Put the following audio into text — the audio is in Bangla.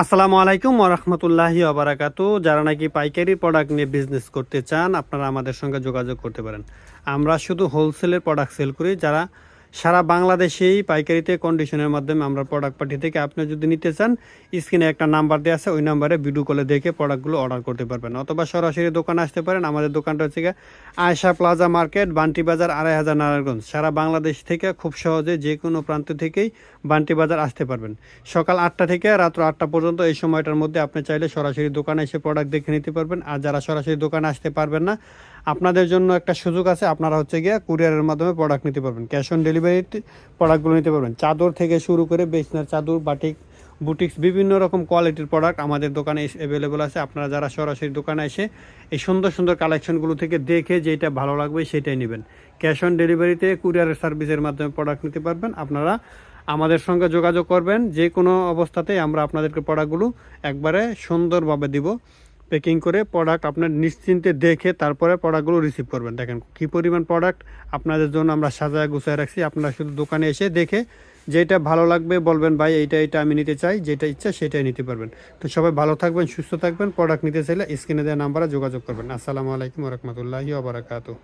আসসালামু আলাইকুম ওরহমতুল্লাহি আবরাকাত যারা নাকি পাইকারি প্রোডাক্ট নিয়ে বিজনেস করতে চান, আপনারা আমাদের সঙ্গে যোগাযোগ করতে পারেন। আমরা শুধু হোলসেলের প্রোডাক্ট সেল করি, যারা সারা বাংলাদেশেই পাইকারিতে কন্ডিশনের মাধ্যমে আমরা প্রোডাক্ট পাঠিয়ে থেকে। আপনি যদি নিতে চান স্ক্রিনে একটা নাম্বার দেওয়া আছে, ওই নাম্বারে ভিডিও কলে দেখে প্রোডাক্টগুলো অর্ডার করতে পারবেন। অথবা সরাসরি দোকানে আসতে পারেন। আমাদের দোকানটা হচ্ছে আয়সা প্লাজা মার্কেট বান্টি বাজার, আড়াই হাজার নারায়ণগঞ্জ। সারা বাংলাদেশ থেকে খুব সহজে যে কোনো প্রান্ত থেকেই বান্টি বাজার আসতে পারবেন। সকাল আটটা থেকে রাত্র আটটা পর্যন্ত এই সময়টার মধ্যে আপনি চাইলে সরাসরি দোকানে এসে প্রোডাক্ট দেখে নিতে পারবেন। আর যারা সরাসরি দোকানে আসতে পারবেন না আপনাদের জন্য একটা সুযোগ আছে, আপনারা হচ্ছে গিয়ে কুরিয়ারের মাধ্যমে প্রোডাক্ট নিতে পারবেন। ক্যাশ অন ডেলিভারিতে প্রোডাক্টগুলো নিতে পারবেন। চাদর থেকে শুরু করে বেচনার চাদর বাটিক বুটিক্স বিভিন্ন রকম কোয়ালিটির প্রোডাক্ট আমাদের দোকানে অ্যাভেলেবল আছে। আপনারা যারা সরাসরি দোকানে এসে এই সুন্দর সুন্দর কালেকশনগুলো থেকে দেখে যেটা ভালো লাগবে সেটাই নেবেন। ক্যাশ অন ডেলিভারিতে কুরিয়ারের সার্ভিসের মাধ্যমে প্রোডাক্ট নিতে পারবেন। আপনারা আমাদের সঙ্গে যোগাযোগ করবেন। যে কোনো অবস্থাতেই আমরা আপনাদেরকে প্রোডাক্টগুলো একবারে সুন্দরভাবে দিব। প্যাকিং করে প্রোডাক্ট আপনার নিশ্চিন্তে দেখে তারপরে প্রোডাক্টগুলো রিসিভ করবেন। দেখেন কী পরিমাণ প্রোডাক্ট আপনাদের জন্য আমরা সাজায় গুছায় রাখছি। আপনারা শুধু দোকানে এসে দেখে যেটা ভালো লাগবে বলবেন, ভাই, এইটা এটা আমি নিতে চাই, যেটা ইচ্ছা সেটাই নিতে পারবেন। তো সবাই ভালো থাকবেন, সুস্থ থাকবেন। প্রোডাক্ট নিতে চাইলে স্ক্রিনে দেওয়া নাম্বারে যোগাযোগ করবেন। আসসালামু আলাইকুম রহমতুল্লাহি ওবরাকাতু